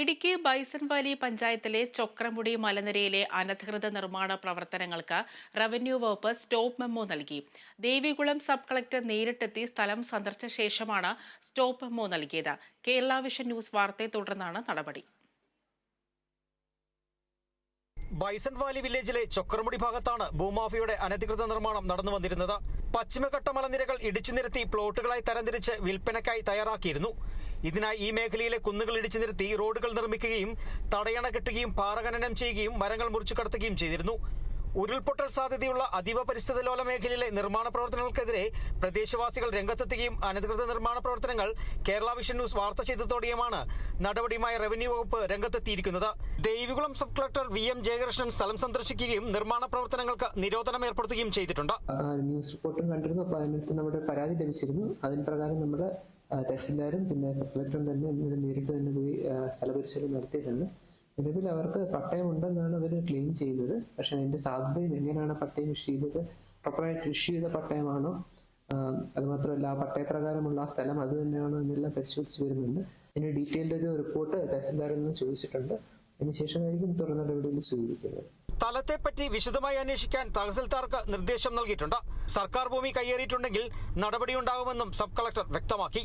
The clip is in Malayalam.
ഇടുക്കി ബൈസൺ വാലി പഞ്ചായത്തിലെ ചൊക്രമുടി മലനിരയിലെ അനധികൃത നിർമ്മാണ പ്രവർത്തനങ്ങൾക്ക് റവന്യൂ വകുപ്പ് സ്റ്റോപ്പ് മെമ്മോ നൽകി. ദേവികുളം സബ് കളക്ടർ നേരിട്ടെത്തി സ്ഥലം സന്ദർശിച്ച ശേഷമാണ് സ്റ്റോപ്പ് മെമ്മോ നൽകിയത്. കേരള വിഷൻ ന്യൂസ് വാർത്തയെ തുടർന്നാണ് നടപടി. ബൈസൺ വാലി വില്ലേജിലെ ചൊക്രമുടി ഭാഗത്താണ് ഭൂമാഫിയുടെ അനധികൃത നിർമ്മാണം നടന്നു വന്നിരുന്നത്. പശ്ചിമഘട്ട മലനിരകൾ ഇടിച്ചു നിരത്തി പ്ലോട്ടുകളായി തരംതിരിച്ച് വിൽപ്പനയ്ക്കായി തയ്യാറാക്കിയിരുന്നു. ഇതിനായി ഈ മേഖലയിലെ കുന്നുകൾ ഇടിച്ചു നിരത്തി റോഡുകൾ നിർമ്മിക്കുകയും തടയണ കെട്ടുകയും പാറഖനനം ചെയ്യുകയും മരങ്ങൾ മുറിച്ചു കടത്തുകയും ചെയ്തിരുന്നു. ഉരുൾപൊട്ടൽ സാധ്യതയുള്ള അതീവ പരിസ്ഥിതി ലോല മേഖലയിലെ നിർമ്മാണ പ്രവർത്തനങ്ങൾക്കെതിരെ പ്രദേശവാസികൾ രംഗത്തെത്തുകയും അനധികൃത നിർമ്മാണ പ്രവർത്തനങ്ങൾ കേരള വിഷൻ ന്യൂസ് വാർത്ത ചെയ്തതോടെയുമാണ് നടപടിയുമായി റവന്യൂ വകുപ്പ് രംഗത്തെത്തിയിരിക്കുന്നത്. Devikulam sub collector V M Jayakrishnan സ്ഥലം സന്ദർശിക്കുകയും നിർമ്മാണ പ്രവർത്തനങ്ങൾക്ക് നിരോധനം ഏർപ്പെടുത്തുകയും ചെയ്തിട്ടുണ്ട്. ന്യൂസ് റിപ്പോർട്ടും കണ്ടിരുന്നു. അപ്പോൾ അതിനടുത്ത് നമ്മുടെ പരാതി ലഭിച്ചിരുന്നു. അതിന് പ്രകാരം നമ്മുടെ തഹസിൽദാരും പിന്നെ സബ് കളക്ടറും തന്നെ ഇന്നലെ നേരിട്ട് തന്നെ പോയി സ്ഥലപരിശോധന നടത്തിയതാണ് നിലവിൽ അവർക്ക് പട്ടയം ഉണ്ടെന്നാണ് അവർ ക്ലെയിം ചെയ്യുന്നത്. പക്ഷെ അതിന്റെ സാധുതയും എങ്ങനെയാണ് പട്ടയം ഇഷ്യൂ ചെയ്തത്? പ്രോപ്പറായിട്ട് ഇഷ്യൂ ചെയ്ത പട്ടയമാണോ? അതുമാത്രമല്ല അത് മാത്രമല്ല ആ പട്ടയപ്രകാരമുള്ള ആ സ്ഥലം അത് തന്നെയാണോ എന്നെല്ലാം പരിശോധിച്ച് വരുന്നുണ്ട്. ഇതിന് ഡീറ്റെയിൽഡ് ഒരു റിപ്പോർട്ട് തഹസിൽദാരിൽ നിന്ന് ചോദിച്ചിട്ടുണ്ട്. അതിനുശേഷമായിരിക്കും തുടർ നടപടികൾ സ്വീകരിക്കുന്നത്. സ്ഥലത്തെപ്പറ്റി വിശദമായി അന്വേഷിക്കാൻ തഹസിൽദാർക്ക് നിർദ്ദേശം നൽകിയിട്ടുണ്ട്. സർക്കാർ ഭൂമി കയ്യേറിയിട്ടുണ്ടെങ്കിൽ നടപടിയുണ്ടാകുമെന്നും സബ് കളക്ടർ വ്യക്തമാക്കി.